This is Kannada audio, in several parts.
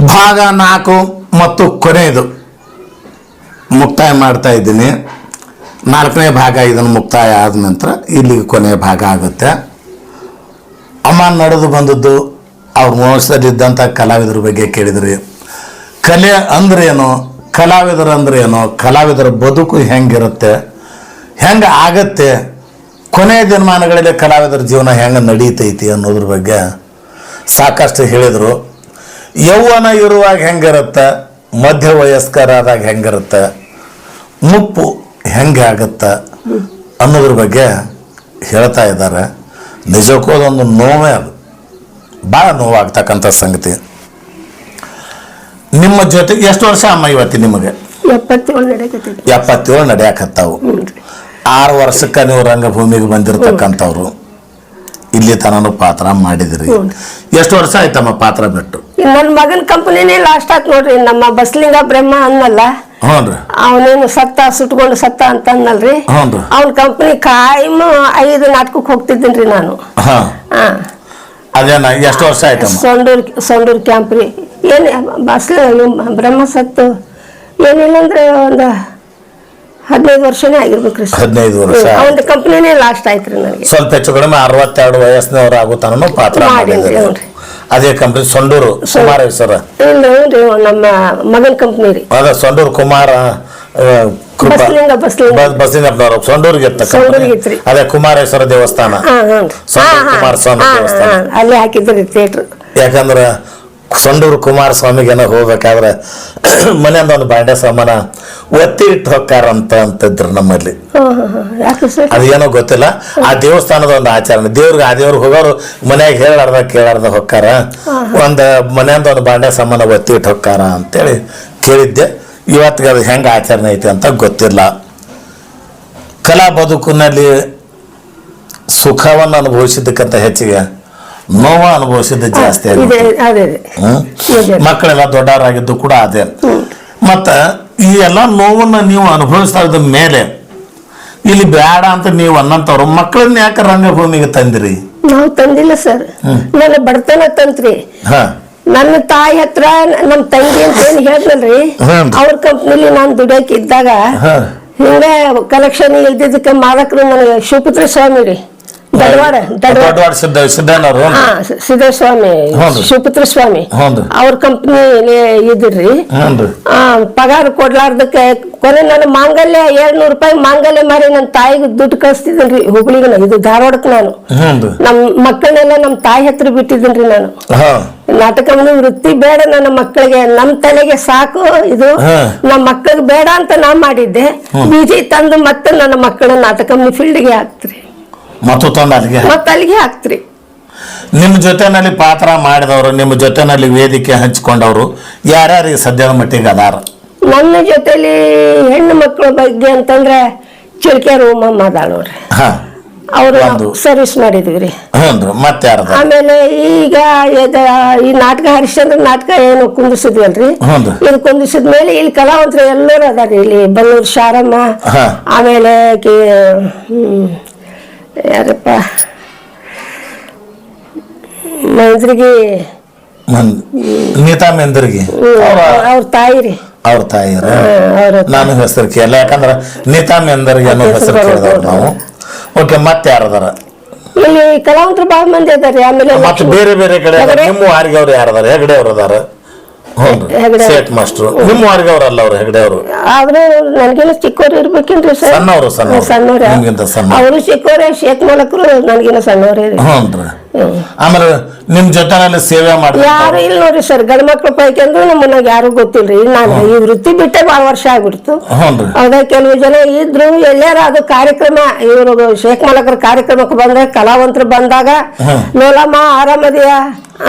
ಭಾಗ ನಾಲ್ಕು ಮತ್ತು ಕೊನೆಯದು. ಮುಕ್ತಾಯ ಮಾಡ್ತಾ ಇದ್ದೀನಿ. ನಾಲ್ಕನೇ ಭಾಗ ಇದನ್ನು ಮುಕ್ತಾಯ ಆದ ನಂತರ ಇಲ್ಲಿಗೆ ಕೊನೆಯ ಭಾಗ ಆಗುತ್ತೆ. ಅಮ್ಮ ನಡೆದು ಬಂದದ್ದು ಅವ್ರ ಮೋಸದಲ್ಲಿದ್ದಂಥ ಕಲಾವಿದರ ಬಗ್ಗೆ ಕೇಳಿದ್ರಿ. ಕಲೆ ಅಂದ್ರೇನು, ಕಲಾವಿದರು ಏನು ಕಲಾವಿದರ ಬದುಕು ಹೆಂಗಿರುತ್ತೆ, ಹೆಂಗೆ ಆಗತ್ತೆ, ಕೊನೆಯ ದಿನಮಾನಗಳಲ್ಲಿ ಕಲಾವಿದರ ಜೀವನ ಹೆಂಗೆ ನಡೀತೈತಿ ಅನ್ನೋದ್ರ ಬಗ್ಗೆ ಸಾಕಷ್ಟು ಹೇಳಿದರು. ಯೌವನ ಇರುವಾಗ ಹೆಂಗಿರುತ್ತೆ? ಮಧ್ಯ ವಯಸ್ಕರಾದಾಗ ಹೆಂಗಿರುತ್ತೆ? ಮುಪ್ಪು ಹೆಂಗೆ ಆಗುತ್ತೆ ಅನ್ನೋದ್ರ ಬಗ್ಗೆ ಹೇಳ್ತಾ ಇದ್ದಾರೆ. ನಿಜಕ್ಕೂ ಅದೊಂದು ನೋವೇ ಅದು. ಭಾಳ ನೋವಾಗ್ತಕ್ಕಂಥ ಸಂಗತಿ. ನಿಮ್ಮ ಜೊತೆಗೆ ಎಷ್ಟು ವರ್ಷ ಅಮ್ಮ ಇವತ್ತಿ ನಿಮಗೆ? ಎಪ್ಪತ್ತೇಳು ನಡೆಯಕತ್ತಾವು. ಆರು ವರ್ಷಕ್ಕೆ ನೀವು ರಂಗಭೂಮಿಗೆ ಬಂದಿರತಕ್ಕಂಥವ್ರು. ಇಲ್ಲಿ ತನನು ಪಾತ್ರ ಮಾಡಿದ್ರಿ. ಎಷ್ಟು ವರ್ಷ ಆಯ್ತಮ್ಮ ಪಾತ್ರ ಬಿಟ್ಟು? ನನ್ನ ಮಗನ ಕಂಪನಿನೇ ಲಾಸ್ಟ್ ಆತ್ ನೋಡ್ರಿ ನಮ್ಮ ಬಸ್ಲಿಂಗ ಬ್ರಹ್ಮ ಅನ್ನಲ್ಲ. ಅವನೇನು ಸತ್ತ ಸುಟ್ಕೊಂಡು ಸತ್ತ ಅಂತ ಅನ್ನಲ್ರಿ ಅವನ ಕಂಪನಿ ಕಾಯಂ ಐದು ನಾಟಕಕ್ಕೆ ಹೋಗ್ತಿದ್ದೀನಿ ನಾನು. ಅದೇನ ಎಷ್ಟು ವರ್ಷ ಆಯ್ತು ಸೊಂಡೂರ್ ಸೊಂಡೂರ್ ಕ್ಯಾಂಪ್ ರೀ. ಏನು ಬಸ್ಲಿ ಬ್ರಹ್ಮ ಸತ್ತು. ಏನಿಲ್ಲ ಅಂದ್ರೆ ಒಂದು ಹದಿನೈದು ವರ್ಷನೇ ಆಗಿರ್ಬೇಕ್ರಿ ಹದಿನೈದು ವರ್ಷ ಒಂದು ಕಂಪ್ನಿನೇ ಲಾಸ್ಟ್ ಆಯ್ತ್ರಿ ನನಗೆ. ಸ್ವಲ್ಪ ಹೆಚ್ಚು ಕಡಿಮೆ ಅರವತ್ತೆರಡು ವಯಸ್ಸಿನವ್ರು ಆಗೋ ತನನು ಪಾತ್ರ ಮಾಡಿದ್ರಿ, ಮಾಡಿದ್ರಿ. ಹ್ಞೂ ಅದೇ ಕಂಪ್ನಿ ಸೊಂಡೂರು ಇಲ್ಲ ಹ್ಞೂ ನಮ್ಮ ಮಗನ ಕಂಪ್ನಿ ರೀ. ಅದ ಸೊಂಡೂರು ಕುಮಾರ ಆ, ಕೃಪಾ ಬಸ್ಲಿಂಗ ಬಸ್ಲಿಂಗ. ಬ- ಬಸಲಿಂಗಪ್ಪನವರು ಸೊಂಡೂರಿಗೆ ಇತ್ತ. ಸೊಂಡೂರಿಗೆ ಅದೇ ಕುಮಾರೇಶ್ವರ ದೇವಸ್ಥಾನ. ಹಾ ಹಾ ಸೊಂಡೂರು ಕುಮಾರಸ್ವಾಮಿ ದೇವಸ್ಥಾನ. ಅಲ್ಲೇ ಹಾಕಿದ್ರಿ ಥಿಯೇಟ್ರ್ ಯಾಕಂದ್ರೆ ಸೊಂಡೂರು ಕುಮಾರಸ್ವಾಮಿಗೇನೋ ಹೋಗ್ಬೇಕಾದ್ರೆ ಮನೆಯಿಂದ ಒಂದು ಬಾಂಡೆ ಸಾಮಾನ ಒತ್ತಿ ಇಟ್ಟು ಹೊಕ್ಕಾರಂತ ಅಂತಿದ್ರು ನಮ್ಮಲ್ಲಿ. ಅದು ಅದೇನೋ ಗೊತ್ತಿಲ್ಲ. ಆ ದೇವಸ್ಥಾನದ ಒಂದು ಆಚರಣೆ. ದೇವ್ರಿಗೆ ಆ ದೇವ್ರಿಗೆ ಹೋಗೋರು ಮನ್ಯಾಗ ಹೇಳಾರ್ದ ಕೇಳಾರ್ದ ಹೊಕ್ಕಾರ. ಒಂದು ಮನೆಯಿಂದ ಒಂದು ಬಾಂಡೆ ಸಾಮಾನ ಒತ್ತಿ ಇಟ್ಟು ಹೊಕ್ಕಾರ ಅಂತೇಳಿ ಕೇಳಿದ್ದೆ. ಇವತ್ತಿಗೆ ಅದು ಹೆಂಗೆ ಆಚರಣೆ ಐತೆ ಅಂತ ಗೊತ್ತಿಲ್ಲ. ಕಲಾ ಬದುಕಿನಲ್ಲಿ ಸುಖವನ್ನು ಅನುಭವಿಸಿದ್ದಕ್ಕಂತ ಹೆಚ್ಚಿಗೆ ನೋವ ಅನುಭವಿಸಿದ್ದು ಜಾಸ್ತಿ ಇದೆ ಅದೇ ಅದೇ. ಮಕ್ಕಳೆಲ್ಲ ದೊಡ್ಡವರಾಗಿದ್ದು ಕೂಡ ಅದೇ. ಮತ್ತ ಈ ಎಲ್ಲ ನೋವನ್ನ ನೀವು ಅನುಭವಿಸ್ತಾ ಇದ್ದ ಮೇಲೆ ಇಲ್ಲಿ ಬೇಡ ಅಂತ ನೀವು ಅನ್ನಂತವ್ರು ಮಕ್ಕಳನ್ನ ಯಾಕೆ ರಂಗಭೂಮಿಗೆ ತಂದಿರಿ? ನಾವು ತಂದಿಲ್ಲ ಸರ್. ನನ್ನ ಬಡತನ ತಂತ್ರಿ. ನನ್ನ ತಾಯಿ ಹತ್ರ ನಮ್ಮ ತಂಗಿ ಅಂತ ಏನ್ ಹೇಳ್ತಲ್ರಿ. ಅವ್ರ ಕಂಪ್ನಿಲಿ ನಾನು ದುಡಿಯಕ್ ಇದ್ದಾಗ ಹಿಂಗೆ ಕಲೆಕ್ಷನ್ ಇಲ್ದಿದ್ದಕ್ಕೆ ಮಾಲಕರು ನನಗೆ ಶಿವಪುತ್ರ ಸ್ವಾಮಿ ರೀ. ದಡವಾಡ ದಡವಾಡ ಹಾ ಹೌದು. ಶಿವಪುತ್ರ ಸ್ವಾಮಿ. ಅವ್ರ ಕಂಪ್ನಿ ಇದ್ರಿ. ಪಗಾರ ಕೊಡ್ಲಾರ್ದಕ್ಕೆ ಕೊನೆ ನನ್ನ ಮಾಂಗಲ್ಯ ಏಳ್ನೂರು ರೂಪಾಯಿ ಮಾಂಗಲ್ಯ ಮಾರಿ ನನ್ನ ತಾಯಿಗೆ ದುಡ್ಡು ಕಳಿಸ್ತಿದ್ರಿ ಹುಬ್ಳಿಗೆ ನಾನು, ಇದು ಧಾರವಾಡಕ್ಕೆ ನಾನು. ನಮ್ಮ ಮಕ್ಕಳನ್ನೆಲ್ಲ ನಮ್ಮ ತಾಯಿ ಹತ್ರ ಬಿಟ್ಟಿದ್ದೀನಿ ನಾನು. ನಾಟಕ ವೃತ್ತಿ ಬೇಡ ನನ್ನ ಮಕ್ಕಳಿಗೆ. ನಮ್ಮ ತಲೆಗೆ ಸಾಕು ಇದು. ನಮ್ಮ ಮಕ್ಕಳಿಗೆ ಬೇಡ ಅಂತ ನಾ ಮಾಡಿದ್ದೆ. ಬೀಜಿ ತಂದು ಮತ್ತೆ ನನ್ನ ಮಕ್ಕಳ ನಾಟಕ ಫೀಲ್ಡ್ಗೆ ಹಾಕ್ತ್ರಿ. ಮತ್ತು ತಂದು ಅಲ್ಲಿಗೆ. ಮತ್ತೆ ಅಲ್ಲಿಗೆ ಹಾಕ್ತ್ರಿ. ನಿಮ್ಮ ಜೊತೆನಲ್ಲಿ ಪಾತ್ರ ಮಾಡಿದವರು ನಿಮ್ಮ ಜೊತೆನಲ್ಲಿ ವೇದಿಕೆ ಹಂಚಿಕೊಂಡವರು ಯಾರ್ಯಾರು ಈ ಸದ್ಯದ ಮಟ್ಟಿಗೆ ಅದಾರ? ನನ್ನ ಜೊತೆಲಿ ಹೆಣ್ಣು ಮಕ್ಕಳ ಬಗ್ಗೆ ಅಂತಂದ್ರೆ ಚಿಳ್ಕೆ ರೂಮಮ್ಮ ಅದಾಳ ನೋಡ್ರಿ. ಹ. ಅವರು. ಸರ್ವಿಸ್ ಮಾಡಿದ್ವಿ ರೀ ಹ್ಞೂ ಮತ್ತೆ ಆಮೇಲೆ ಈಗ ಇದ- ಈ ನಾಟಕ ಹರಿಶ್ಚಂದ್ರ ನಾಟಕ ಏನು ಕುಂದಿಸಿದ್ವಲ್ರಿ ಹ್ಞೂ ಇದು ಕುಂದಿಸಿದ ಮೇಲೆ ಇಲ್ಲಿ ಕಲಾವಂತರು ಎಲ್ಲರೂ ಅದಾರ ಇಲ್ಲಿ ಬಲ್ಲೂರು ಶಾರಮ್ಮ. ಆಮೇಲೆ ಯಾರಪ್ಪ? ಮೈದ್ರಿಗೆ? ಮನ್- ನೀತಾ ಮೇಂದ್ರಿಗೆ. ಅವ್ರ ತಾಯಿ ರೀ. ಅವ್ರ ತಾಯಿ ನಾನು ಹೆಸರು ಕೇಳ ಯಾಕಂದ್ರ ನೀತಾ ಮೆಂದರ್ಗಿ ಅನ್ನೋ ಹೆಸರು ಕೇಳಿದವ್ರು ನಾವು. ಓಕೆ ಮತ್ತೆ ಯಾರದಾರ? ಇಲ್ಲಿ ಕಲಾವಂತರು ಬಹಳ ಮಂದಿ ಅದಾರ ಆಮೇಲೆ ಮತ್ತೆ ಬೇರೆ ಬೇರೆ ಕಡೆ ಹೆಗಡೆ? ನಿಮ್ಮ ವಾರಿಗೆ ಅವ್ರು ಯಾರದಾರ? ಹೆಗಡೆ ಅವ್ರು ಅದಾರ? ಹೆಗಡೆ. ಸೇಟ್ ಮಾಸ್ಟ್ರು. ನಿಮ್ಮ ವಾರಿಗೆ ಅವ್ರಲ್ಲ ಅವ್ರು ಹೆಗಡೆ ಅವರು ಆದ್ರೆ ನನಗೇನು ಚಿಕ್ಕವರು ಇರ್ಬೇಕೇನ್ರಿ ಸರ್? ಸಣ್ಣವ್ರು, ಸಣ್ಣವ್ರು. ಸಣ್ಣವ್ರ. ನಿಮ್ಗಿಂತ ಸಣ್ಣ. ಅವರು ಚಿಕ್ಕವರೇ ಶೇಖ್ ಮಾಲಕರು ನನಗೇನು ಸಣ್ಣವರೇ ರೀ. ಆಮೇಲೆ ನಿಮ್ ಜೊತೆನಲ್ಲಿ ಸೇವೆ ಮಾಡಿ ಯಾರು ಇಲ್ಲ ನೋಡ್ರಿ ಸರ್. ಗಂಡ ಮಕ್ಳು ಪೈಕಿ ಅಂದ್ರೆ ನಮ್ಮನ್ನಾಗ ಯಾರು ಗೊತ್ತಿಲ್ರಿ. ನಾನು ಈ ವೃತ್ತಿ ಬಿಟ್ಟೆ ಬಹಳ ವರ್ಷ ಆಗ್ಬಿಡ್ತು. ಹೌದಾ ಕೆಲವು ಜನ ಇದ್ರು ಎಲ್ಲಾರ ಅದು ಕಾರ್ಯಕ್ರಮ. ಇವರು ಶೇಖ್ ಮಾಲಕರ ಕಾರ್ಯಕ್ರಮಕ್ಕೆ ಬಂದ್ರೆ ಕಲಾವಂತರು ಬಂದಾಗ. ನೋಲಮ್ಮ ಆರಾಮದಿಯ?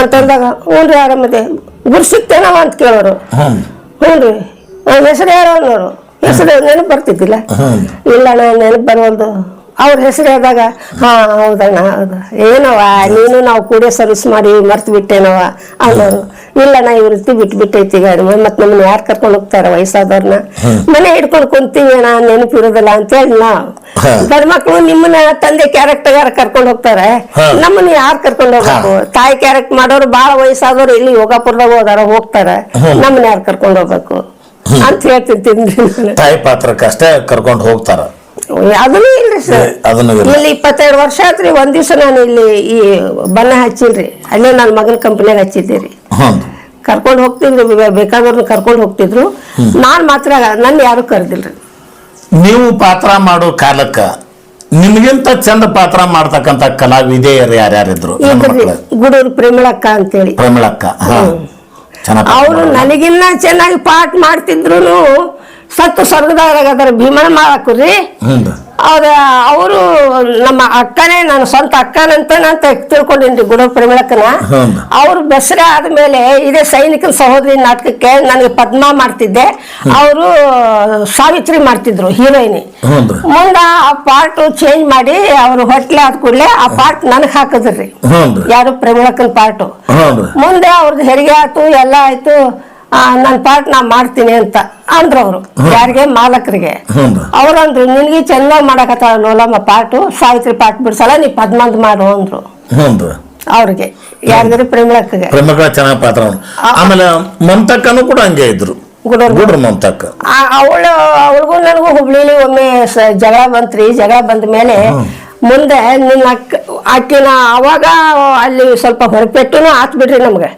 ಅಂತಂದಾಗ ಹ್ಞೂ ರೀ ಆರಾಮದೆ. ಗುರು ಸಿಗ್ತೇನವ ಅಂತ ಕೇಳೋರು ಹ್ಞೂ ರೀ ಹೆಸರು ಯಾರು ಅನ್ನೋರು ಹೆಸರು ನೆನಪು ಬರ್ತಿದ್ದಿಲ್ಲ? ಇಲ್ಲ ನಾನು ನೆನಪು ಬರೋದು ಅವ್ರ ಹೆಸರು ಹೇಳಿದಾಗ ಹಾ ಹೌದಣ್ಣ ಹೌದು. ಏನವ ನೀನು ನಾವು ಕೂಡೇ ಸರ್ವಿಸ್ ಮಾಡಿ ಮರ್ತು ಬಿಟ್ಟೇನವ ಅನ್ನೋರು. ಇಲ್ಲ ನಾ ಈ ವೃತ್ತಿ ಬಿಟ್ಬಿಟ್ಟೈತಿ ಈಗ ಮತ್ ನಮ್ಮನ್ನ ಯಾರು ಕರ್ಕೊಂಡು ಹೋಗ್ತಾರ ವಯಸ್ಸಾದವ್ರನ್ನ? ಮನೆ ಹಿಡ್ಕೊಂಡು ಕುಂತೀವಿ ಅಣ್ಣ ನೆನಪಿರೋದಿಲ್ಲ ಅಂತೇಳಿ ನಾವು. ಹಾ. ಮಕ್ಕಳು ನಿಮ್ಮನ್ನ ತಂದೆ ಕ್ಯಾರೆಕ್ಟರ್ ಕರ್ಕೊಂಡು ಹೋಗ್ತಾರೆ? ನಮ್ಮನ್ನ ಯಾರು ಕರ್ಕೊಂಡು ಹೋಗ್ಬೇಕು? ತಾಯಿ ಕ್ಯಾರೆಕ್ಟ್ ಮಾಡೋರು ಬಾಳ ವಯಸ್ಸಾದವ್ರು ಇಲ್ಲಿ ಯೋಗಾಪುರದಾಗ ಹೋದಾರ ಹೋಗ್ತಾರ. ನಮ್ಮನ್ನ ಯಾರು ಕರ್ಕೊಂಡು ಹೋಗ್ಬೇಕು? ಅಂತ ಹೇಳ್ತಿರ್ತೀನಿ ತಾಯಿ ಪಾತ್ರಕ್ಕಷ್ಟೇ ಕರ್ಕೊಂಡು ಹೋಗ್ತಾರ. ಅದನ್ನೂ ಇಲ್ರಿ ಸರ್. ಅದನ್ನು ಇಲ್ಲಿ ಇಪ್ಪತ್ತೆರಡು ವರ್ಷ ಆತ್ರಿ ಒಂದ್ ದಿವಸ ನಾನು ಇಲ್ಲಿ ಈ ಬಣ್ಣ ಹಚ್ಚಿಲ್ರಿ. ಅಲ್ಲೇ ನನ್ನ ಮಗನ ಕಂಪ್ನಿಯಾಗ ಹಚ್ಚಿದ್ದೆ ರೀ ಕರ್ಕೊಂಡು ಹೋಗ್ತಿದ್ರು ಬೇಕಾದವ್ರನ್ನ ಕರ್ಕೊಂಡು ಹೋಗ್ತಿದ್ರು. ನಾನ್ ಮಾತ್ರ ನನ್ನ ಯಾರು ಕರೆದಿಲ್ರಿ. ನೀವು ಪಾತ್ರ ಮಾಡೋ ಕಾಲಕ್ಕ ನಿಮ್ಗಿಂತ ಚಂದ ಪಾತ್ರ ಮಾಡ್ತಕ್ಕಂಥ ಕಲಾವಿದೆಯರು ಯಾರ್ಯಾರಿದ್ರು? ಗುಡೂರು ಪ್ರೇಮಳಕ್ಕ ಅಂತೇಳಿ. ಪ್ರೇಮಳಕ್ಕ ಅವರು ನನಗಿನ್ನ ಚೆನ್ನಾಗಿ ಪಾಠ ಮಾಡ್ತಿದ್ರು ಸತ್ತು ಸ್ವರ್ಗದಾಗ ಅದರ ಭೀಮನ ಮಾಡಾಕ್ರಿ ಹ್ಞೂ ಅವ್ರ ಅವರು ನಮ್ಮ ಅಕ್ಕನೇ ನನ್ನ ಸ್ವಂತ ಅಕ್ಕನಂತ ನಾನು ತಿಳ್ಕೊಂಡಿನ್ರಿ ಗುಡ ಪ್ರಮಿಳಕ್ಕನ. ಅವ್ರು ಬೆಸರ ಆದ್ಮೇಲೆ ಇದೇ ಸೈನಿಕನ ಸಹೋದರಿ ನಾಟಕಕ್ಕೆ ನನಗೆ ಪದ್ಮ ಮಾಡ್ತಿದ್ದೆ. ಅವರು ಸಾವಿತ್ರಿ ಮಾಡ್ತಿದ್ರು ಹೀರೋಯಿನಿ. ಮುಂದ ಆ ಪಾರ್ಟ್ ಚೇಂಜ್ ಮಾಡಿ ಅವ್ರು ಹೊಟ್ಲೆ ಆದ ಕೂಡಲೇ ಆ ಪಾರ್ಟ್ ನನಗೆ ಹಾಕಿದ್ರಿ. ಯಾರು ಪ್ರಮಿಳಕ್ಕನ ಪಾರ್ಟು ಮುಂದೆ ಅವ್ರದ್ದು ಹೆರಿಗೆ ಆಯ್ತು ಎಲ್ಲ ಆಯ್ತು. ನನ್ನ ಪಾರ್ಟ್ ನಾ ಮಾಡ್ತೀನಿ ಅಂತ ಅಂದ್ರು ಅವರು ಯಾರಿಗೆ? ಮಾಲಕರಿಗೆ. ಅವ್ರಂದ್ರು ನಿನಗೆ ಚೆನ್ನಾಗಿ ಮಾಡಕತ್ತಾಳ ಲೋಲಮ್ಮ ಪಾಟು ಸಾವಿತ್ರಿ ಪಾಟ್ ಬಿಡ್ಸಲ್ಲ ನೀ ಪದ್ಮಂದ್ ಮಾಡು ಅಂದ್ರು. ಅವ್ರಿಗೆ. ಯಾರಿಗಾದ್ರೆ ಪ್ರೇಮಳಕ್ಕಗೆ. ಪ್ರಮುಖ ಚೆನ್ನಾಗಿ ಪಾತ್ರ ಆಮೇಲೆ ಮಮತಕ್ಕನು ಕೂಡ ಹಂಗೆ ಇದ್ರು. ಗುಡೋರ್ ಮಮತಕ್ಕ ಅವಳು ಅವಳಿಗೂ ನನಗೂ ಹುಬ್ಳಿಲಿ ಒಮ್ಮೆ ಜಗಳ ಬಂತ್ರಿ. ಜಗಳ ಬಂದ ಮೇಲೆ ಮುಂದೆ ನಿನ್ನ ಅಕ್ಕ ಆಕಿನ ಅವಾಗ ಅಲ್ಲಿ ಸ್ವಲ್ಪ ಹೊರಪೆಟ್ಟುನು ಆತ್ ಬಿಡ್ರಿ ನಮ್ಗೆ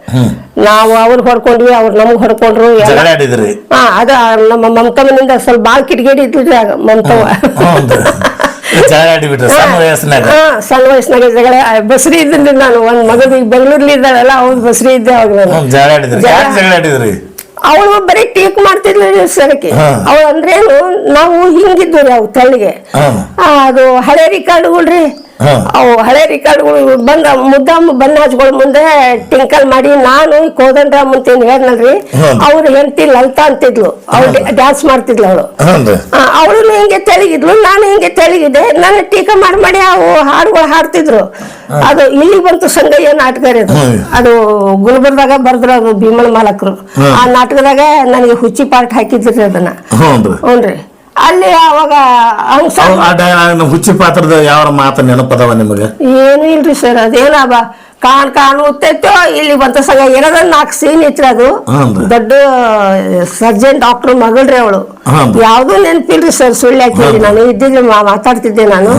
ನಾವು ಅವ್ರು ಹೊಡ್ಕೊಂಡ್ವಿ ಅವ್ರು ನಮ್ಗೆ ಹೊಡ್ಕೊಂಡ್ರು ಆಡಿದ್ರಿ. ಹಾ ಅದ ನಮ್ಮ ಮಮತಮ್ಮನಿಂದ ಸ್ವಲ್ಪ ಬಾಳ್ ಕಿಟಕಿಡಿ ಇದ್ದಿದ್ರಿ ಆಗ ಮಮತಮ್ಮ. ಸಣ್ಣ ವಯಸ್ಸಿನಾಗ. ಹಾ ಸಣ್ಣ ವಯಸ್ಸಿನಾಗ ಜಗಳ ಬಸ್ರಿ ಇದ್ದೀನಿ ನಾನು. ಒಂದ್ ಮಗದ ಬೆಂಗಳೂರ್ಲಿ ಇದ್ದಾಳಲ್ಲ ಅವ್ರು ಬಸ್ರಿ ಇದ್ದೆ ಅವಾಗ ನಾನು. ಅವಳು ಬರೀ ಟೀಕ್ ಮಾಡ್ತಿದ್ಲು ಸರಕ್ಕೆ. ಅವಳು ಅಂದ್ರೇನು ನಾವು ಹಿಂಗಿದ್ವಿ ರೀ ಅವು ತಳ್ಳಿಗೆ ಆ, ಅದು ಹಳೆ ರಿಕಾರ್ಡ್ಗಳ್ರಿ. ಅವು ಹಳೆ ರೆಕಾರ್ಡ್ಗಳು ಬಂದ ಮುದ್ದಾಮ್ ಹಚ್ಕೊಳ್ಳೋ ಮುಂದೆ ಟಿಂಕಲ್ ಮಾಡಿ ನಾನು ಕೋದಂಡರಾಮ್ ಅಂತ ಏನ್ ಹೇಳ್ನಲ್ರಿ. ಅವ್ರ ಹೆಂಡತಿ ಲಲಿತಾ ಅಂತಿದ್ಲು. ಅವ್ರು ಡ್ಯಾನ್ಸ್ ಮಾಡ್ತಿದ್ಲು ಅವಳು. ಅವಳು ಹಿಂಗೆ ತೆಳಗಿದ್ಲು ನಾನು ಹಿಂಗೆ ತೆಳಗಿದ್ದೆ ನನ್ನ ಟೀಕಾ ಮಾಡಿ ಮಾಡಿ ಅವು ಹಾಡುಗಳು ಹಾಡ್ತಿದ್ರು. ಅದು ಇಲ್ಲಿ ಬಂತು ಸಂಗಯ್ಯ ನಾಟಕ ರೀ ಅದು. ಅದು ಗುಲ್ಬರ್ದಾಗ ಬರ್ದ್ರು ಅದು ಭೀಮನ ಮಾಲಕರು. ಆ ನಾಟಕದಾಗ ನನಗೆ ಹುಚ್ಚಿ ಪಾರ್ಟ್ ಹಾಕಿದ್ರಿ ಅದನ್ನ. ಹ್ಞೂ ರೀ. ಹ್ಞೂನ್ರಿ ಅಲ್ಲಿ ಅವಾಗ ಹುಚ್ಚಿ ಪಾತ್ರದ ಯಾವ ಮಾತು ನೆನಪದವ ನಿಮಗೆ? ಏನು ಇಲ್ರಿ ಸರ್ ಅದೇನ ಕಾಣ್ ಕಾಣ್ ಉತ್ತೈತೋ ಇಲ್ಲಿ ಬಂತ ಸಂಗ ಏನದ ನಾಲ್ಕು ಸೀನ್ ಇತ್ತು ಅದು. ದೊಡ್ಡ ಸರ್ಜನ್ ಡಾಕ್ಟರ್ ಮಗಳ್ರಿ ಅವಳು. ಯಾವ್ದು ನೆನಪಿಲ್ರಿ ಸರ್ ಸುಳ್ಳು ಹಾಕಿದ್ರಿ ನಾನು ಇದ್ದಿದ್ರೆ ಮಾತಾಡ್ತಿದ್ದೆ ನಾನು.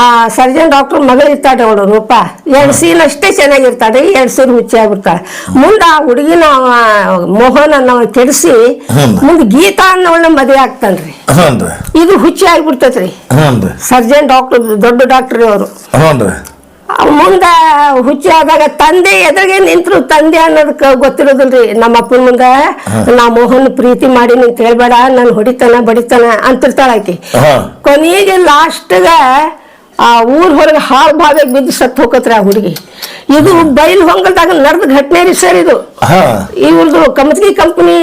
ಆ ಸರ್ಜನ್ ಡಾಕ್ಟರ್ ಮಗಳು ಇರ್ತಾಳೆ ಅವಳು ರೂಪ. ಎರಡು ಸೀನ್ ಅಷ್ಟೇ ಚೆನ್ನಾಗಿರ್ತಾಳೆ ಎರಡು ಸೀನ್ ಹುಚ್ಚಿ ಆಗ್ಬಿಡ್ತಾಳೆ. ಮುಂದೆ ಆ ಹುಡುಗಿನ ಮೋಹನ್ ಅನ್ನೋ ಕೆಡಿಸಿ ಮುಂದೆ ಗೀತಾ ಅನ್ನೋಳನ್ನ ಮದುವೆ ಆಗ್ತಾನ್ರಿ. ಇದು ಹುಚ್ಚಿ ಆಗ್ಬಿಡ್ತೈತ್ರಿ. ಸರ್ಜನ್ ಡಾಕ್ಟರ್ ದೊಡ್ಡ ಡಾಕ್ಟರ್ ಅವರು. ಮುಂದ ಹುಚ್ಚಿ ಆದಾಗ ತಂದೆ ಎದುರಿಗೆ ನಿಂತ್ರು ತಂದೆ ಅನ್ನೋದಕ್ಕೆ ಗೊತ್ತಿರೋದಿಲ್ರಿ. ನಮ್ಮ ಅಪ್ಪನ ಮುಂದೆ ನಾ ಮೋಹನ್ ಪ್ರೀತಿ ಮಾಡಿ ನಿಂತ ಹೇಳ್ಬೇಡ ನನ್ ಹೊಡಿತಾನ ಬಡಿತಾನ ಅಂತಿರ್ತಾಳ ಆಕಿ ಕೊನೆಗೆ ಲಾಸ್ಟ್ಗ ಆ ಊರ್ ಹೊರಗೆ ಹಾಳು ಬಾವಿಗೆ ಬಿದ್ದು ಸತ್ತು ಹೋಗತ್ರಿ ಆ ಹುಡುಗಿ. ಇದು ಬೈಲ್ ಹೊಂಗಲ್ದಾಗ ನಡೆದ ಘಟನೆ ರೀ ಸರ್ ಇದು. ಇವ್ರದ್ದು Kamatgi company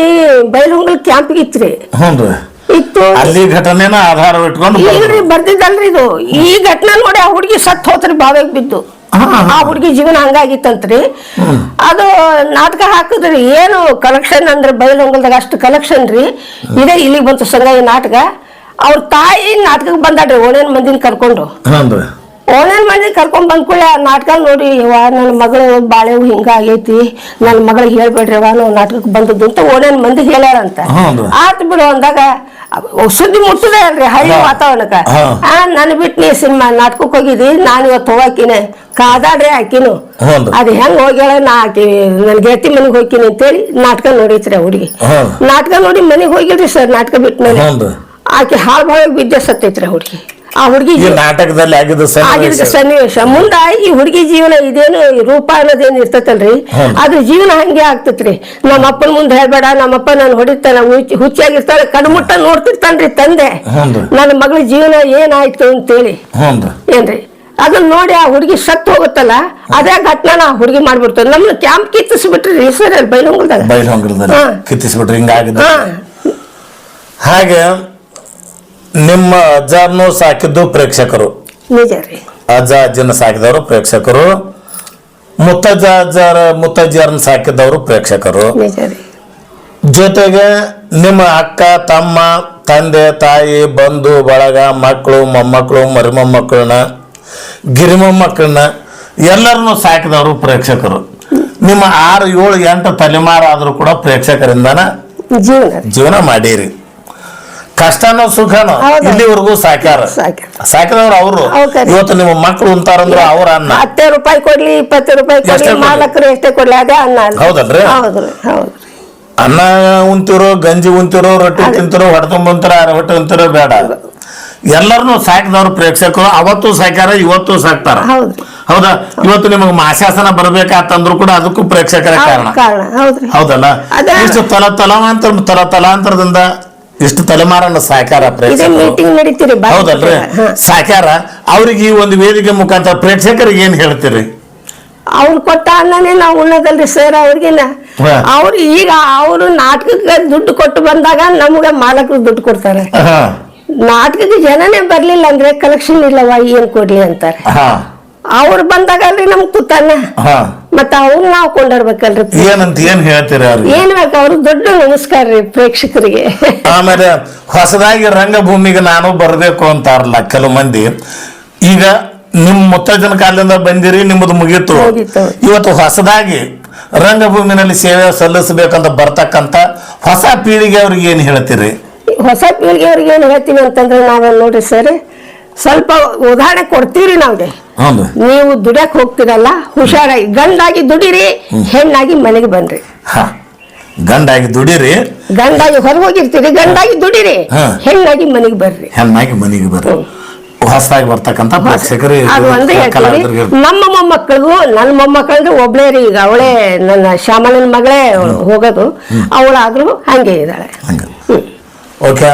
Bailhongal camp ಇತ್ರಿ. ಹ್ಞೂ ಇತ್ತು. ಅಲ್ಲಿ ಘಟನೆನ ಆಧಾರ ಇಟ್ಕೊಂಡು ಬರ್ದ್ರು. ಈಗ್ರಿ ಬರ್ದಿದ್ದಲ್ರಿ ಇದು. ಈ ಘಟನೆ ನೋಡಿ ಆ ಹುಡುಗಿ ಸತ್ ಹೋತ್ರಿ ಬಾವಿಗೆ ಬಿದ್ದು. ಆ ಹುಡುಗಿ ಜೀವನ ಹಂಗಾಗಿತ್ತಂತ್ರಿ. ಅದು ನಾಟಕ ಹಾಕಿದ್ರಿ. ಏನು ಕಲೆಕ್ಷನ್ ಅಂದ್ರೆ ಬಯಲೊಂಗಲ್ದಾಗ ಅಷ್ಟು ಕಲೆಕ್ಷನ್ ರೀ. ಇದೇ ಇಲ್ಲಿಗೆ ಬಂತು ಸಂಘ ಈ ನಾಟಕ. ಅವ್ರ ತಾಯಿ ನಾಟಕಕ್ಕೆ ಬಂದಾಡ್ರಿ ಓಣೇನ್ ಮಂದಿನ ಕರ್ಕೊಂಡು. ಹ್ಞೂ ರೀ ಓಣೇನ್ ಮಂದಿ ಕರ್ಕೊಂಡ್ ಬಂದ್ ಕೂಡಲೇ ಆ ನಾಟಕ ನೋಡಿ ವಾ ನನ್ನ ಮಗಳು ಹಿಂಗ ಹಿಂಗಾಗೈತಿ ನನ್ನ ಮಗಳಿಗೆ ಹೇಳ್ಬೇಡ್ರಿ ವಾ ನಾವು ನಾಟಕಕ್ಕೆ ಬಂದದ್ದು ಅಂತ ಓಣೇನ್ ಮಂದಿ ಹೇಳ್ಯಾರ ಅಂತ ಆತ್ ಬಿಡು ಅಂದಾಗ ಅವ್ ಸುದ್ದಿ ಮುಟ್ಟದೆ ಅಲ್ರಿ ಹಳ್ಳಿ. ವಾತಾವರಣಕ್ಕ. ಹಾ. ಆ ನನ್ ಬಿಟ್ಟು ನೀ ಸಿನಿಮಾ ನಾಟಕಕ್ಕೆ ಹೋಗಿದಿ ನಾನು ಇವತ್ತು ಹೋಗಾಕಿನ ಕಾದಾಡ್ರಿ ಆಕಿನು ಅದು ರೀ ಅದ್ ಹೆಂಗ್ ಹೋಗ್ಯಾಳ ನಾ ಆಕಿ ನನ್ ಗೆಳತಿ ಮನೆಗೆ ಹೋಗ್ತೀನಿ ಅಂತೇಳಿ ನಾಟಕ ನೋಡಿತ್ರಿ ಅವ್ರಿಗೆ ಹುಡುಗಿ. ನಾಟಕ ನೋಡಿ ಮನೆಗೆ ಹೋಗಿಲ್ರಿ ಸರ್ ನಾಟಕ ಬಿಟ್ಟ ಮೇಲೆ ಹ್ಞೂ ಆಕೆ ಹಾಳು ಭಾಳ ಬಿದ್ದೆ ಸತ್ತೈತ್ರಿ ಹುಡುಗಿ. ಆ ಹುಡುಗಿ ಈ ನಾಟಕದಲ್ಲಿ ಆಗಿದ್ದು ಸನ್ನಿವೇಶ. ಸನ್ನಿವೇಶ. ಮುಂದ ಈ ಹುಡುಗಿ ಜೀವನ ಇದೇನು ಈ ರೂಪ ಅನ್ನೋದೇನು ಇರ್ತೈತಲ್ರಿ. ಅದ್ರ ಜೀವನ ಹಂಗೆ ಆಗ್ತೈತ್ರಿ. ನಮ್ಮ ಅಪ್ಪನ ಮುಂದೆ ಹೇಳ್ಬೇಡ ನಮ್ಮಪ್ಪ ನಾನು ಹೊಡಿತಾನ ಹುಚ್ಚಿಯಾಗಿರ್ತಾನೆ ಕಣ್ಮುಟ್ಟ ನೋಡ್ತಿರ್ತಾನ್ರಿ ತಂದೆ. ನನ್ನ ಮಗಳ ಜೀವನ ಏನಾಯ್ತು ಅಂತೇಳಿ. ಏನ್ರಿ? ಅದನ್ನ ನೋಡಿ ಆ ಹುಡುಗಿ ಸತ್ತು ಹೋಗುತ್ತಲ್ಲ ಅದೇ ಘಟನೆ ಆ ಹುಡುಗಿ ಮಾಡ್ಬಿಡ್ತಾರೆ ನಮ್ಮನ್ನ ಕ್ಯಾಂಪ್ ಕಿತ್ತಿಸ್ಬಿಟ್ರಿ ಸರ್ ಅಲ್ಲಿ ಬೈಲೊಂಗಲ್ದಾಗ ಬೈಲ್ ಹೊಂಗಲದಲ್ಲಿ ಹಾ. ಕಿತ್ತಿಸ್ಬಿಟ್ರಿ ಹಿಂಗಾಗಿದ್ದು ಹಾ. ಹಾಗೆ ನಿಮ್ಮ ಅಜ್ಜಾರ್ನು ಸಾಕಿದ್ದು ಪ್ರೇಕ್ಷಕರು. ನಿಜ ರೀ. ಅಜ್ಜ ಅಜ್ಜನ ಸಾಕಿದವರು ಪ್ರೇಕ್ಷಕರು. ಮುತ್ತಜ್ಜ ಅಜ್ಜಾರ ಮುತ್ತಜ್ಜಿಯರನ್ನ ಸಾಕಿದವರು ಪ್ರೇಕ್ಷಕರು. ನಿಜ ರೀ. ಜೊತೆಗೆ ನಿಮ್ಮ ಅಕ್ಕ ತಮ್ಮ ತಂದೆ ತಾಯಿ ಬಂಧು ಬಳಗ ಮಕ್ಕಳು ಮೊಮ್ಮಕ್ಕಳು ಮರಿಮೊಮ್ಮಕ್ಕಳನ್ನ ಗಿರಿಮೊಮ್ಮಕ್ಕಳನ್ನ ಎಲ್ಲರನ್ನು ಸಾಕಿದವರು ಪ್ರೇಕ್ಷಕರು. ನಿಮ್ಮ ಆರು ಏಳು ಎಂಟು ತಲೆಮಾರು ಆದರೂ ಕೂಡ ಪ್ರೇಕ್ಷಕರಿಂದನ ಜೀವನ ಜೀವನ ಮಾಡೀರಿ. ಕಷ್ಟನೋ ಸುಖನೋ ಇಲ್ಲಿವರೆಗೂ ಸಾಕಾರ. ಸಾಕಿದವ್ರು ಅವರು. ಇವತ್ತು ನಿಮ್ಮ ಮಕ್ಕಳು ಅಂತಾರಂದ್ರೆ ಅವ್ರ ಅನ್ನ. ಹತ್ತೇ ರೂಪಾಯಿ ಕೊಡ್ಲಿ ಇಪ್ಪತ್ತು ರೂಪಾಯಿ ಕೊಡ್ಲಿ. ಮಾಲಕರು ಎಷ್ಟೇ ಕೊಡ್ಲಿ ಅದೇ ಅನ್ನ. ಹೌದಲ್ರಿ? ಅನ್ನ ಉಂತಿರೋ ಗಂಜಿ ಉಂತಿರೋ ರೊಟ್ಟಿ ತಿಂತಿರೋ ಅರೆ ಹೊಟ್ಟೆ ಉಂತಿರೋ ಬೇಡ. ಎಲ್ಲರನ್ನು ಸಾಕಿದವ್ರು ಪ್ರೇಕ್ಷಕರು. ಅವತ್ತು ಸಾಕ್ಯಾರ ಇವತ್ತು ಸಾಕ್ತಾರ. ಹೌದಾ. ಇವತ್ತು ನಿಮಗೆ ಮಾಶಾಸನ ಬರ್ಬೇಕಾತಂದ್ರು ಕೂಡ ಅದಕ್ಕೂ ಪ್ರೇಕ್ಷಕರ ಕಾರಣ. ಹೌದಲ್ಲ? ಇಷ್ಟು ತಲ ತಲಾಂತರ ತಲ ತಲಾಂತರದಿಂದ ಇಷ್ಟು ತಲೆಮಾರನ್ನ ಸಹಕಾರ ಮೀಟಿಂಗ್ ನಡೀತೀರಿ ಹೌದಲ್ರಿ? ಸಹಕಾರ ಅವ್ರಿಗೆ ಈ ಒಂದು ವೇದಿಕೆ ಮುಖಾಂತರ ಪ್ರೇಕ್ಷಕರಿಗೆ ಏನ್ ಹೇಳ್ತೀರಿ? ಅವ್ರು ಕೊಟ್ಟ ಅನ್ನನೇ ನಾವು ಉಣ್ಣದಲ್ರಿ ಸರ್ ಅವ್ರಿಗಿನ. ಅವ್ರು ಈಗ ಅವರು ನಾಟಕಕ್ಕೆ ದುಡ್ಡು ಕೊಟ್ಟು ಬಂದಾಗ ನಮ್ಗೆ ಮಾಲಕರು ದುಡ್ಡು ಕೊಡ್ತಾರೆ. ನಾಟಕಕ್ಕೆ ಜನನೇ ಬರ್ಲಿಲ್ಲ ಅಂದ್ರೆ ಕಲೆಕ್ಷನ್ ಇಲ್ಲವ ಏನ್ ಕೊಡ್ಲಿ ಅಂತಾರೆ. ಅವ್ರು ಬಂದಾಗ ಅಲ್ರಿ ನಮ್ ಕೂತಾನ. ಹಾ. ಮತ್ತ ಅವ್ರು ನಾವು ಕೊಂಡಾಡ್ಬೇಕಲ್ರಿ. ಏನಂತ ಏನ್ ಹೇಳ್ತೀರಿ ಅವ್ರಿಗೆ ಏನ್ ಬೇಕು ಅವ್ರ ದೊಡ್ಡ ನಮಸ್ಕಾರ ರೀ ಪ್ರೇಕ್ಷಕರಿಗೆ. ಆಮೇಲೆ ಹೊಸದಾಗಿ ರಂಗಭೂಮಿಗೆ ನಾನು ಬರಬೇಕು ಅಂತಾರಲ್ಲ ಕೆಲವು ಮಂದಿ. ಈಗ ನಿಮ್ ಮುತ್ತಜ್ಜನ ಕಾಲದಿಂದ ಬಂದಿರಿ ನಿಮ್ಮದು ಮುಗಿತು. ಮುಗೀತು. ಇವತ್ತು ಹೊಸದಾಗಿ ರಂಗಭೂಮಿನಲ್ಲಿ ಸೇವೆ ಸಲ್ಲಿಸಬೇಕಂತ ಬರ್ತಕ್ಕಂತ ಹೊಸ ಪೀಳಿಗೆ ಅವ್ರಿಗೆ ಏನ್ ಹೇಳ್ತೀರಿ? ಹೊಸ ಪೀಳಿಗೆ ಅವ್ರಿಗೆ ಏನ್ ಹೇಳ್ತೀನಿ ಅಂತಂದ್ರೆ ನಾವ್ ನೋಡ್ರಿ ಸರ್ ಸ್ವಲ್ಪ ಉದಾಹರಣೆ ಕೊಡ್ತೀರಿ ನಾವ್ಗೆ. ಹೌದು ನೀವು ದುಡ್ಯಕ್ ಹೋಗ್ತೀರಲ್ಲ ಹುಷಾರಾಗಿ ಗಂಡಾಗಿ ದುಡಿರಿ ಹೆಣ್ಣಾಗಿ ಮನೆಗೆ ಬನ್ರಿ. ಹ. ಗಂಡಾಗಿ ದುಡಿರಿ. ಗಂಡಾಗಿ ಹೊರಗೆ ಹೋಗಿರ್ತೀರಿ ಗಂಡಾಗಿ ದುಡಿರಿ ಹೆಣ್ಣಾಗಿ ಮನೆಗೆ ಬರ್ರಿ. ಹೆಣ್ಣಾಗಿ ಮನೆಗೆ ಬರ್ರಿ. ಹೊಸದಾಗಿ ಬರ್ತಕ್ಕಂಥ ನಮ್ಮ ಮೊಮ್ಮಕ್ಕಳಿಗೂ ನನ್ನ ಮೊಮ್ಮಕ್ಕಳಿಗೂ ಒಬ್ಳೇ ರೀ ಈಗ ಅವಳೇ ನನ್ನ ಶ್ಯಾಮಲನ ಮಗಳೇ ಹೋಗೋದು. ಅವಳಾದ್ರೂ ಹಂಗೆ ಇದ್ದಾಳೆ. ಓಕೆ.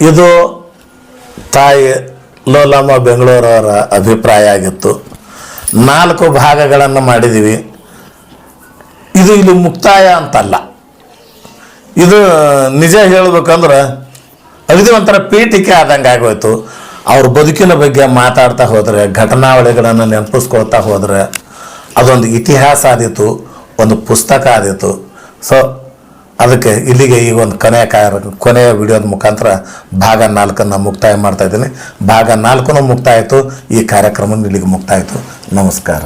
ಇದು ತಾಯಿ ಲೋಲಮ್ಮ ಬೆಂಗಳೂರವರ ಅಭಿಪ್ರಾಯ ಆಗಿತ್ತು. ನಾಲ್ಕು ಭಾಗಗಳನ್ನು ಮಾಡಿದ್ದೀವಿ. ಇದು ಇಲ್ಲಿ ಮುಕ್ತಾಯ ಅಂತಲ್ಲ. ಇದು ನಿಜ ಹೇಳಬೇಕಂದ್ರೆ ಅದು ಒಂಥರ ಪೀಠಿಕೆ ಆದಂಗೆ ಆಗೋಯ್ತು. ಅವ್ರ ಬದುಕಿನ ಬಗ್ಗೆ ಮಾತಾಡ್ತಾ ಹೋದರೆ, ಘಟನಾವಳಿಗಳನ್ನು ನೆನಪಿಸ್ಕೊಳ್ತಾ ಹೋದರೆ, ಅದೊಂದು ಇತಿಹಾಸ ಆದಿತ್ತು ಒಂದು ಪುಸ್ತಕ ಆದಿತ್ತು ಸೊ ಅದಕ್ಕೆ ಇಲ್ಲಿಗೆ ಈಗ ಒಂದು ಕೊನೆಯ ಕೊನೆಯ ವಿಡಿಯೋದ ಮುಖಾಂತರ ಭಾಗ ನಾಲ್ಕನ್ನು ಮುಕ್ತಾಯ ಮಾಡ್ತಾ ಇದ್ದೀನಿ. ಭಾಗ ನಾಲ್ಕು ಮುಕ್ತಾಯ ಆಯಿತು. ಈ ಕಾರ್ಯಕ್ರಮ ಇಲ್ಲಿಗೆ ಮುಕ್ತಾಯ ಆಯಿತು. ನಮಸ್ಕಾರ.